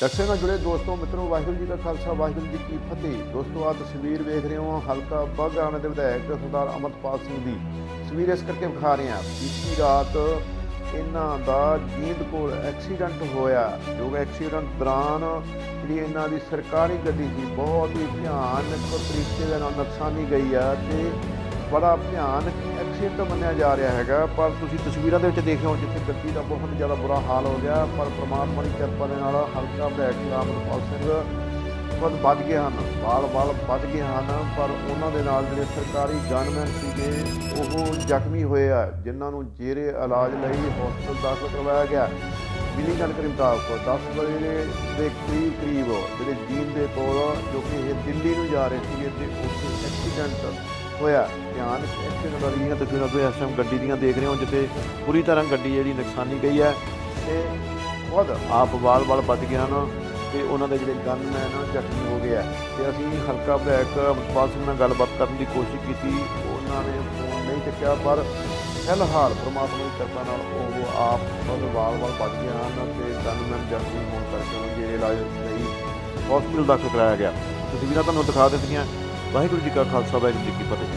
Doctor ਨਾਲ ਜੁੜੇ ਦੋਸਤੋ, ਮਿੱਤਰੋ, ਵਾਹਿਗੁਰੂ ਜੀ ਦਾ ਖਾਲਸਾ, ਵਾਹਿਗੁਰੂ ਜੀ ਕੀ ਫਤਿਹ। ਦੋਸਤੋ ਆ ਤਸਵੀਰ ਵੇਖ ਰਹੇ ਹੋ, ਹਲਕਾ ਬਾਗਾਣਾ ਦੇ ਵਿਧਾਇਕ ਸਰਦਾਰ ਅਮਰਪਾਲ ਸਿੰਘ ਦੀ। ਤਸਵੀਰ ਇਸ ਕਰਕੇ ਵਿਖਾ ਰਹੇ ਹਾਂ, ਬੀਤੀ ਰਾਤ ਇਹਨਾਂ ਦਾ ਜੀਂਦ ਕੋਲ ਐਕਸੀਡੈਂਟ ਹੋਇਆ, ਜੋ ਕਿ ਐਕਸੀਡੈਂਟ ਦੌਰਾਨ ਜਿਹੜੀ ਇਹਨਾਂ ਦੀ ਸਰਕਾਰੀ ਗੱਡੀ ਸੀ, ਬਹੁਤ ਹੀ ਭਿਆਨਕ ਤਰੀਕੇ ਦੇ ਨਾਲ ਨੁਕਸਾਨੀ ਗਈ ਆ ਤੇ ਬੜਾ ਭਿਆਨਕ ਐਕਸੀਡੈਂਟ ਮੰਨਿਆ ਜਾ ਰਿਹਾ ਹੈਗਾ, ਪਰ ਤੁਸੀਂ ਤਸਵੀਰਾਂ ਦੇ ਵਿੱਚ ਦੇਖ ਰਹੇ ਹੋ ਜਿੱਥੇ ਗੱਡੀ ਦਾ ਬਹੁਤ ਜ਼ਿਆਦਾ ਬੁਰਾ ਹਾਲ ਹੋ ਗਿਆ, ਪਰ ਪ੍ਰਮਾਤਮਾ ਦੀ ਕਿਰਪਾ ਦੇ ਨਾਲ ਹਲਕਾ ਵਿਧਾਇਕ ਅਮਰਪਾਲ ਸਿੰਘ ਖੁਦ ਬਚ ਗਏ ਹਨ ਬਾਲ ਬਾਲ ਬਚ ਗਏ ਹਨ, ਪਰ ਉਹਨਾਂ ਦੇ ਨਾਲ ਜਿਹੜੇ ਸਰਕਾਰੀ ਗਨਮੈਨ ਸੀਗੇ, ਉਹ ਜ਼ਖਮੀ ਹੋਏ ਆ, ਜਿਨ੍ਹਾਂ ਨੂੰ ਜੇਰੇ ਇਲਾਜ ਲਈ ਹਸਪਤਾਲ ਦਾਖਲ ਕਰਵਾਇਆ ਗਿਆ। ਮਿਲੀ ਜਾਣਕਾਰੀ ਮੁਤਾਬਕ 10 ਵਜੇ ਦੇ ਕਰੀਬ ਕਰੀਬ ਜਿਹੜੇ ਜੀਨ ਦੇ ਕੋਲ, ਜੋ ਕਿ ਇਹ ਦਿੱਲੀ ਨੂੰ ਜਾ ਰਹੇ ਸੀਗੇ, ਤੇ ਉੱਥੇ ਐਕਸੀਡੈਂਟ ਹੋਇਆ। ਧਿਆਨ ਐਕਸੀਡੈਂਟ ਵਾਲੀਆਂ ਤਸਵੀਰਾਂ ਤੁਸੀਂ ਇਸ ਟਾਈਮ ਗੱਡੀ ਦੀਆਂ ਦੇਖ ਰਹੇ ਹੋ, ਜਿੱਥੇ ਪੂਰੀ ਤਰ੍ਹਾਂ ਗੱਡੀ ਜਿਹੜੀ ਨੁਕਸਾਨੀ ਗਈ ਹੈ ਤੇ ਖੁਦ ਆਪ ਬਾਲ-ਬਾਲ ਬਚ ਗਏ ਹਨ ਤੇ ਉਹਨਾਂ ਦੇ ਜਿਹੜੇ ਗਨਮੈਨ ਜ਼ਖਮੀ ਹੋ ਗਏ ਆ। ਤੇ ਅਸੀਂ ਹਲਕਾ ਬੈਕ ਅਮਰਪਾਲ ਸਿੰਘ ਨਾਲ ਗੱਲਬਾਤ ਕਰਨ ਦੀ ਕੋਸ਼ਿਸ਼ ਕੀਤੀ। ਉਹਨਾਂ ਨੇ ਫੋਨ ਨਹੀਂ ਚੱਕਿਆ, ਪਰ ਫਿਲਹਾਲ ਪ੍ਰਮਾਤਮਾ ਦੀ ਕਿਰਪਾ ਨਾਲ ਉਹ ਆਪ ਖੁਦ ਬਾਲ-ਬਾਲ ਬਚ ਗਏ ਹਨ ਤੇ ਗਨਮੈਨ ਜ਼ਖਮੀ ਹੋਣ ਕਰਕੇ ਉਹਨਾਂ ਦੇ ਇਲਾਜ ਲਈ ਹਸਪੀਟਲ ਦਾਖਲ ਕਰਾਇਆ ਗਿਆ। ਤਸਵੀਰਾਂ ਤੁਹਾਨੂੰ ਦਿਖਾ ਦਿੱਤੀਆਂ। ਵਾਹਿਗੁਰੂ ਜੀ ਕਾ ਖਾਲਸਾ, ਵਾਹਿਗੁਰੂ ਜੀ ਕੀ ਫਤਿਹ।